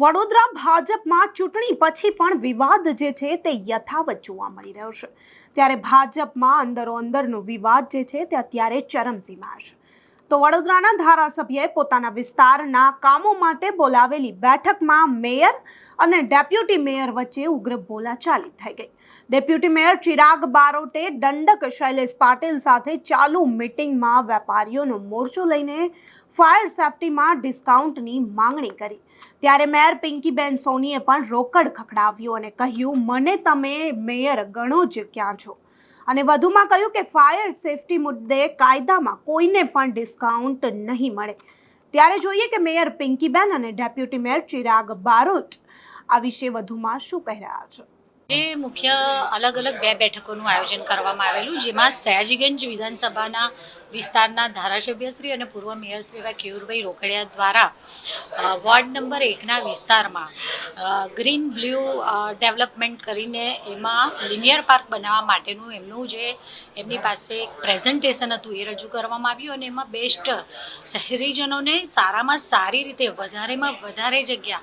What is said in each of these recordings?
વડોદરા ભાજપમાં ચૂંટણી પછી પણ વિવાદ જે છે તે યથાવત જોવા મળી રહ્યો છે. ત્યારે ભાજપમાં અંદરો અંદરનો વિવાદ જે છે તે અત્યારે ચરમસીમા છે. તો વડોદરાના ધારાસભ્યએ પોતાના વિસ્તારના કામો માટે બોલાવેલી બેઠકમાં મેયર અને ડેપ્યુટી મેયર વચ્ચે ઉગ્ર બોલાચાલી થઈ ગઈ. ડેપ્યુટી મેયર ચિરાગ બારોટે દંડક શૈલેષ પાટીલ સાથે ચાલુ મિટિંગમાં વેપારીઓનો મોરચો લઈને ફાયર સેફટીમાં ડિસ્કાઉન્ટની માંગણી કરી. ત્યારે મેયર પિંકીબેન સોનીએ પણ રોકડ ખખડાવ્યું અને કહ્યું, મને તમે મેયર ગણો જ ક્યાં છો. અને વધુમાં કહ્યું કે ફાયર સેફટી મુદ્દે કાયદામાં કોઈને પણ ડિસ્કાઉન્ટ નહીં મળે. ત્યારે જોઈએ કે મેયર પિંકીબેન અને ડેપ્યુટી મેયર ચિરાગ બારોટ આ વિશે વધુમાં શું કહી રહ્યા છે? જે મુખ્ય અલગ અલગ બે બેઠકોનું આયોજન કરવામાં આવેલું, જેમાં સયાજીગંજ વિધાનસભાના વિસ્તારના ધારાસભ્યશ્રી અને પૂર્વ મેયર શ્રી એવા કેયુરભાઈ રોકડિયા દ્વારા વોર્ડ નંબર એકના વિસ્તારમાં ગ્રીન બ્લુ ડેવલપમેન્ટ કરીને એમાં લિનિયર પાર્ક બનાવવા માટેનું એમનું જે, એમની પાસે એક પ્રેઝન્ટેશન હતું એ રજૂ કરવામાં આવ્યું અને એમાં બેસ્ટ શહેરીજનોને સારામાં સારી રીતે વધારેમાં વધારે જગ્યા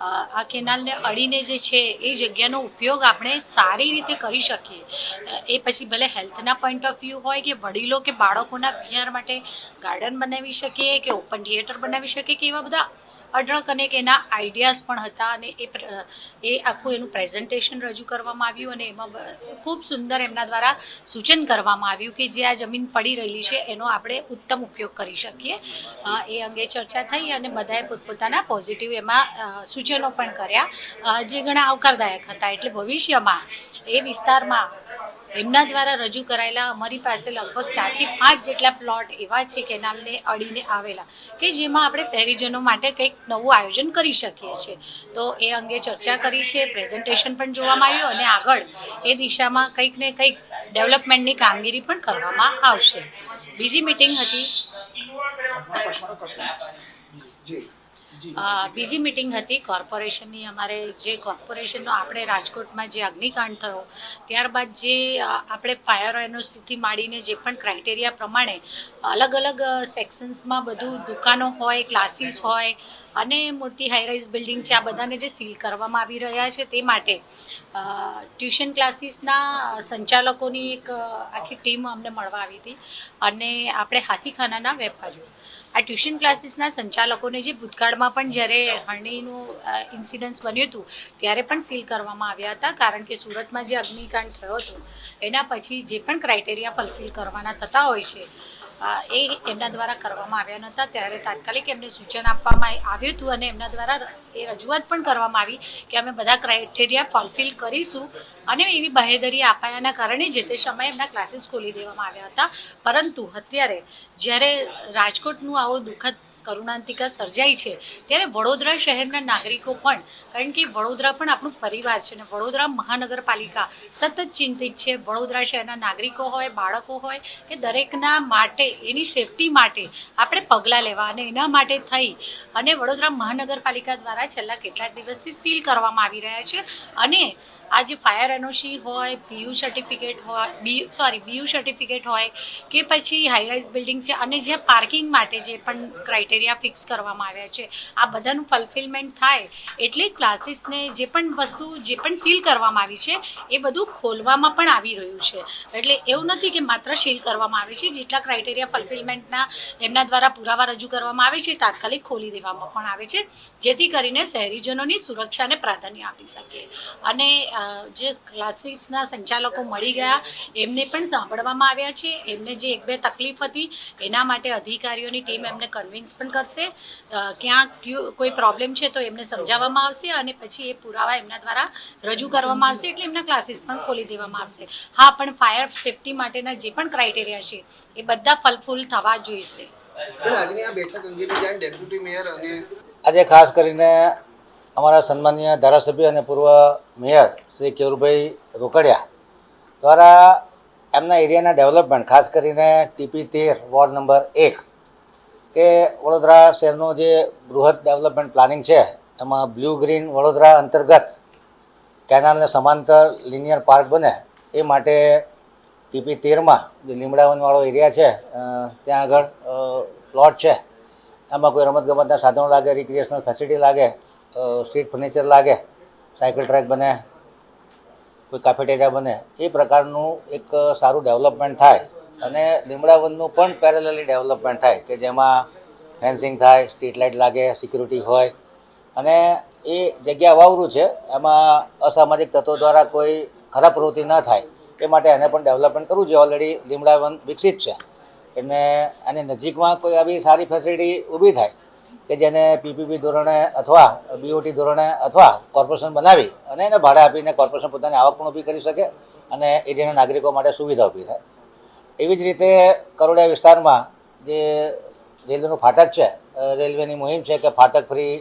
આ કેનાલને અડીને જે છે એ જગ્યાનો ઉપયોગ આપણે સારી રીતે કરી શકીએ. એ પછી ભલે હેલ્થના પોઈન્ટ ઓફ વ્યૂ હોય કે વડીલો કે બાળકોના વિહાર માટે ગાર્ડન બનાવી શકીએ કે ઓપન થિયેટર બનાવી શકીએ કે એવા બધા અઢળક અનેક એના આઈડિયાઝ પણ હતા અને એ એ આખું એનું પ્રેઝન્ટેશન રજૂ કરવામાં આવ્યું અને એમાં ખૂબ સુંદર એમના દ્વારા સૂચન કરવામાં આવ્યું કે જે આ જમીન પડી રહેલી છે એનો આપણે ઉત્તમ ઉપયોગ કરી શકીએ. એ અંગે ચર્ચા થઈ અને બધાએ પોતપોતાના પોઝિટિવ એમાં સૂચનો પણ કર્યા. જે ઘણા આવકારદાયક હતા. એટલે ભવિષ્યમાં એ વિસ્તારમાં એમના દ્વારા રજૂ કરાયેલા અમારી પાસે લગભગ ચારથી પાંચ જેટલા પ્લોટ એવા છે કેનાલને અડીને આવેલા કે જેમાં આપણે શહેરીજનો માટે કંઈક નવું આયોજન કરી શકીએ છીએ. તો એ અંગે ચર્ચા કરી છે, પ્રેઝન્ટેશન પણ જોવામાં આવ્યું અને આગળ એ દિશામાં કંઈક ને કંઈક ડેવલપમેન્ટની કામગીરી પણ કરવામાં આવશે. બીજી મિટિંગ હતી. જી. બીજી મિટિંગ હતી કોર્પોરેશનની. અમારે જે કોર્પોરેશનનો આપણે રાજકોટમાં જે અગ્નિકાંડ થયો, ત્યારબાદ જે આપણે ફાયર એનઓસીથી માંડીને જે પણ ક્રાઇટેરિયા પ્રમાણે અલગ અલગ સેક્શન્સમાં બધું દુકાનો હોય, ક્લાસીસ હોય અને મોટી હાઈરાઇઝ બિલ્ડિંગ છે, આ બધાને જે સીલ કરવામાં આવી રહ્યા છે તે માટે ટ્યુશન ક્લાસીસના સંચાલકોની એક આખી ટીમ અમને મળવા આવી હતી અને આપણે હાથીખાનાના વેપારીઓ. આ ટ્યુશન ક્લાસીસના સંચાલકોને જે ભૂતકાળમાં પણ જ્યારે હરણીનું ઇન્સિડન્સ બન્યું હતું, ત્યારે પણ સીલ કરવામાં આવ્યા હતા, કારણ કે સુરતમાં જે અગ્નિકાંડ થયો હતો, એના પછી જે પણ ક્રાઇટેરિયા ફલફિલ કરવાના થતા હોય છે એ એમના દ્વારા કરવામાં આવ્યા નહોતા. ત્યારે તાત્કાલિક એમને સૂચન આપવામાં આવ્યું હતું અને એમના દ્વારા એ રજૂઆત પણ કરવામાં આવી કે અમે બધા ક્રાઇટેરિયા ફોલફિલ કરીશું અને એવી બાહેધરી અપાયાના કારણે જે તે સમયે એમના ક્લાસીસ ખોલી દેવામાં આવ્યા હતા. પરંતુ અત્યારે જ્યારે રાજકોટનું આવો દુઃખદ કરુણાંતિકા સર્જાઈ છે. ત્યારે વડોદરા શહેરના નાગરિકો પણ, કારણ કે વડોદરા પણ આપણું પરિવાર છે અને વડોદરા મહાનગરપાલિકા સતત ચિંતિત છે. વડોદરા શહેરના નાગરિકો હોય, બાળકો હોય કે દરેકના માટે, એની સેફટી માટે આપણે પગલાં લેવા અને એના માટે થઈ. અને વડોદરા મહાનગરપાલિકા દ્વારા છેલ્લા કેટલાક દિવસથી સીલ કરવામાં આવી રહ્યા છે. અને આ જે ફાયર એનઓસી હોય, પીયુ સર્ટિફિકેટ હોય, બી સોરી બીયુ સર્ટિફિકેટ હોય, કે પછી હાઈરાઇઝ બિલ્ડિંગ છે, અને જ્યાં પાર્કિંગ માટે જે પણ ક્રાઇટેરિયા ફિક્સ કરવામાં આવ્યા છે, આ બધાનું ફલફિલમેન્ટ થાય, એટલે ક્લાસીસને જે પણ વસ્તુ, જે પણ સીલ કરવામાં આવી છે, એ બધું ખોલવામાં પણ આવી રહ્યું છે. એટલે એવું નથી કે માત્ર સીલ કરવામાં આવે છે, જેટલા ક્રાઇટેરિયા ફલફિલમેન્ટના એમના દ્વારા પુરાવા રજૂ કરવામાં આવે છે, તાત્કાલિક ખોલી દેવામાં પણ આવે છે, જેથી કરીને શહેરીજનોની સુરક્ષાને પ્રાધાન્ય આપી શકીએ. અને જે ક્લાસીસના સંચાલકો મળી ગયા એમને પણ સાંભળવામાં આવ્યા છે. એમને જે એક બે તકલીફ હતી એના માટે અધિકારીઓની ટીમ એમને કન્વિન્સ પણ કરશે. ક્યાં કયું કોઈ પ્રોબ્લેમ છે તો એમને સમજાવવામાં આવશે અને પછી એ પુરાવા એમના દ્વારા રજૂ કરવામાં આવશે એટલે એમના ક્લાસીસ પણ ખોલી દેવામાં આવશે. હા પણ ફાયર સેફટી માટેના જે પણ ક્રાઇટેરિયા છે એ બધા ફલફૂલ થવા જોઈશે. બેન, આજની આ બેઠક અંગેની જ્યારે ડેપ્યુટી મેયર અને આજે ખાસ કરીને અમારા સન્માનીય ધારાસભ્ય અને પૂર્વ મેયર શ્રી કેવુરભાઈ રોકડિયા દ્વારા એમના એરિયાના ડેવલપમેન્ટ, ખાસ કરીને ટીપી તેર, વોર્ડ નંબર એક, કે વડોદરા શહેરનું જે બૃહદ ડેવલપમેન્ટ પ્લાનિંગ છે, એમાં બ્લુ ગ્રીન વડોદરા અંતર્ગત કેનાલને સમાંતર લિનિયર પાર્ક બને, એ માટે ટીપી તેરમાં જે લીમડાવનવાળો એરિયા છે ત્યાં આગળ પ્લોટ છે. એમાં કોઈ રમતગમતના સાધનો લાગે રિક્રિએશનલ ફેસિલિટી લાગે સ્ટ્રીટ ફર્નિચર લાગે, સાયકલ ટ્રેક બને કોઈ કાફેટેરિયા બને, એ પ્રકારનું એક સારું ડેવલપમેન્ટ થાય. અને લીમડાવનનું પણ પેરેલલી ડેવલપમેન્ટ થાય કે જેમાં ફેન્સિંગ થાય સ્ટ્રીટ લાઇટ લાગે સિક્યુરિટી હોય. અને એ જગ્યા વાવરું છે, એમાં અસામાજિક તત્વો દ્વારા કોઈ ખરાબ પ્રવૃત્તિ ન થાય, એ માટે એને પણ ડેવલપમેન્ટ કરવું જોઈએ. ઓલરેડી લીમડાવન વિકસિત છે. એટલે એની નજીકમાં કોઈ આવી સારી ફેસિલિટી ઊભી થાય કે જેને પીપીપી ધોરણે અથવા બીઓટી ધોરણે અથવા કોર્પોરેશન બનાવી અને એને ભાડે આપીને કોર્પોરેશન પોતાની આવક પણ ઊભી કરી શકે અને એરિયાના નાગરિકો માટે સુવિધા ઊભી થાય. એવી જ રીતે કરોડિયા વિસ્તારમાં જે રેલવેનું ફાટક છે રેલવેની મુહિમ છે કે ફાટક ફ્રી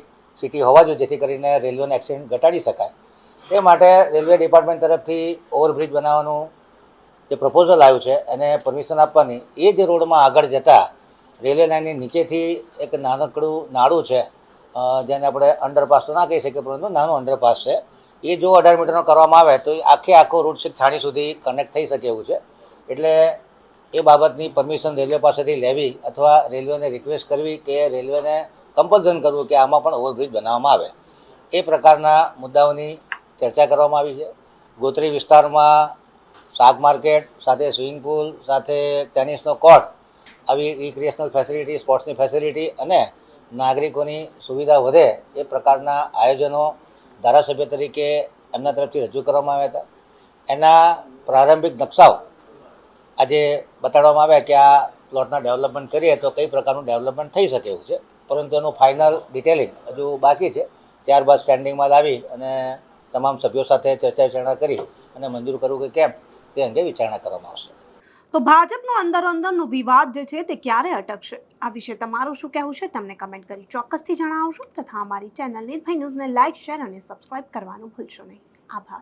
સિટી હોવા જોઈએ, જેથી કરીને રેલવેનો એક્સિડન્ટ ઘટાડી શકાય. એ માટે રેલવે ડિપાર્ટમેન્ટ તરફથી ઓવરબ્રિજ બનાવવાનું જે પ્રપોઝલ આવ્યું છે, એને પરમિશન આપવાની એ જ રોડમાં આગળ જતાં રેલવે લાઇનની નીચેથી એક નાનકડું નાળું છે જેને આપણે અંડરપાસ તો ના કહી શકીએ, પરંતુ નાનું અંડરપાસ છે. એ જો અઢાર મીટરનો કરવામાં આવે તો એ આખે આખો રૂટ સિક્સ થાણી સુધી કનેક્ટ થઈ શકે એવું છે. એટલે એ બાબતની પરમિશન રેલવે પાસેથી લેવી અથવા રેલવેને રિક્વેસ્ટ કરવી કે રેલવેને કમ્પલસન કરવું કે આમાં પણ ઓવરબ્રિજ બનાવવામાં આવે. એ પ્રકારના મુદ્દાઓની ચર્ચા કરવામાં આવી છે. ગોત્રી વિસ્તારમાં શાક માર્કેટ, સાથે સ્વિમિંગ પુલ સાથે ટેનિસનો કોર્ટ આવી રિક્રિએશનલ ફેસિલિટી સ્પોર્ટ્સની ફેસિલિટી અને નાગરિકોની સુવિધા વધે એ પ્રકારના આયોજનો ધારાસભ્ય તરીકે એમના તરફથી રજૂ કરવામાં આવ્યા હતા. એના પ્રારંભિક નકશાઓ આજે બતાડવામાં આવ્યા કે આ પ્લોટના ડેવલપમેન્ટ કરીએ તો કઈ પ્રકારનું ડેવલપમેન્ટ થઈ શકે એવું છે. પરંતુ એનું ફાઇનલ ડિટેલિંગ હજુ બાકી છે. ત્યારબાદ સ્ટેન્ડિંગમાં લાવી અને તમામ સભ્યો સાથે ચર્ચા વિચારણા કરી અને મંજૂર કરવું કે કેમ તે અંગે વિચારણા કરવામાં આવશે. તો ભાજપનો અંદર અંદરનો વિવાદ જે છે તે ક્યારે અટકશે? આ વિશે તમારું શું કહેવું છે? તમને કમેન્ટ કરી ચોક્કસથી જણાવશો તથા અમારી ચેનલ નિર્ભય ન્યૂઝને લાઇક શેર અને સબસ્ક્રાઇબ કરવાનું ભૂલશો નહીં. આભાર.